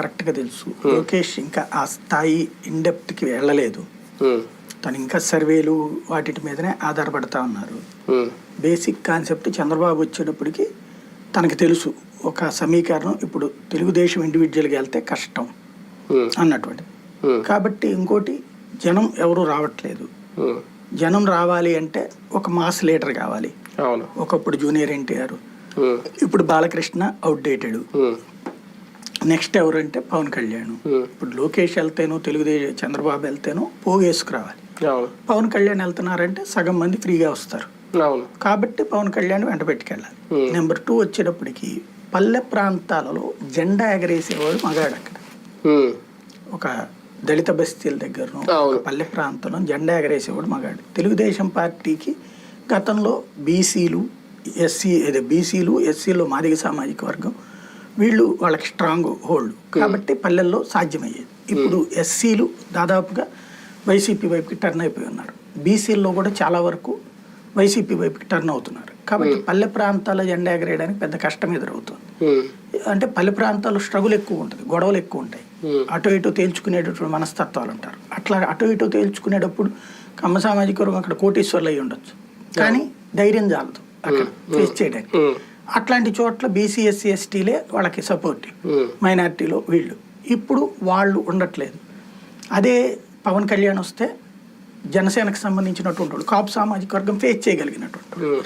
కరెక్ట్గా తెలుసు. లోకేష్ ఇంకా ఆ స్థాయి ఇండెప్త్కి వెళ్ళలేదు. తను ఇంకా సర్వేలు వాటి మీదనే ఆధారపడతా ఉన్నారు. బేసిక్ కాన్సెప్ట్ చంద్రబాబు వచ్చేటప్పటికి తనకు తెలుసు. ఒక సమీకరణం ఇప్పుడు తెలుగుదేశం ఇండివిజువల్గా వెళ్తే కష్టం అన్నటువంటి కాబట్టి ఇంకోటి జనం ఎవరు రావట్లేదు. జనం రావాలి అంటే ఒక మాస్ లీడర్ కావాలి. ఒకప్పుడు జూనియర్ ఎన్టీఆర్. ఇప్పుడు బాలకృష్ణ అవుట్డేటెడ్ నెక్స్ట్ ఎవరంటే పవన్ కళ్యాణ్. ఇప్పుడు లోకేష్ వెళ్తేనో తెలుగుదేశం చంద్రబాబు వెళ్తేనో పోగేసుకురావాలి పవన్ కళ్యాణ్ వెళ్తున్నారంటే సగం మంది ఫ్రీగా వస్తారు. కాబట్టి పవన్ కళ్యాణ్ వెంట పెట్టుకెళ్ళాలి. నెంబర్ టూ వచ్చేటప్పటికి పల్లె ప్రాంతాలలో జెండా ఎగరేసేవాడు మగాడు అక్కడ. ఒక దళిత బస్తీల దగ్గరను. ఒక పల్లె ప్రాంతంలో జెండా ఎగరేసేవాడు మగాడు. తెలుగుదేశం పార్టీకి గతంలో బీసీలు ఎస్సీ అదే బీసీలు ఎస్సీలో మాదిగ సామాజిక వర్గం వీళ్ళు వాళ్ళకి స్ట్రాంగ్ హోల్డ్ కాబట్టి పల్లెల్లో సాధ్యమయ్యేది. ఇప్పుడు ఎస్సీలు దాదాపుగా వైసీపీ వైపుకి టర్న్ అయిపోయి ఉన్నారు. బీసీల్లో కూడా చాలా వరకు వైసీపీ వైపుకి టర్న్ అవుతున్నారు. కాబట్టి పల్లె ప్రాంతాల జెండా ఎగరేయడానికి పెద్ద కష్టం ఎదురవుతుంది. అంటే పల్లె ప్రాంతాల్లో స్ట్రగుల్ ఎక్కువ ఉంటుంది గొడవలు ఎక్కువ ఉంటాయి. అటు ఇటు తేల్చుకునేటటువంటి మనస్తత్వాలు ఉంటారు అట్లా అటు ఇటు తేల్చుకునేటప్పుడు కమ్మ సామాజిక వర్గం అక్కడ కోటీశ్వర్లు అయి ఉండొచ్చు. కానీ ధైర్యం చాలదు అక్కడ ఫేస్ చేయడానికి. అట్లాంటి చోట్ల బీసీ ఎస్సీ ఎస్టీలే వాళ్ళకి సపోర్ట్ మైనారిటీలో వీళ్ళు. ఇప్పుడు వాళ్ళు ఉండట్లేదు. అదే పవన్ కళ్యాణ్ వస్తే జనసేనకు సంబంధించినటువంటి వాళ్ళు కాపు సామాజిక వర్గం ఫేస్ చేయగలిగినటువంటి.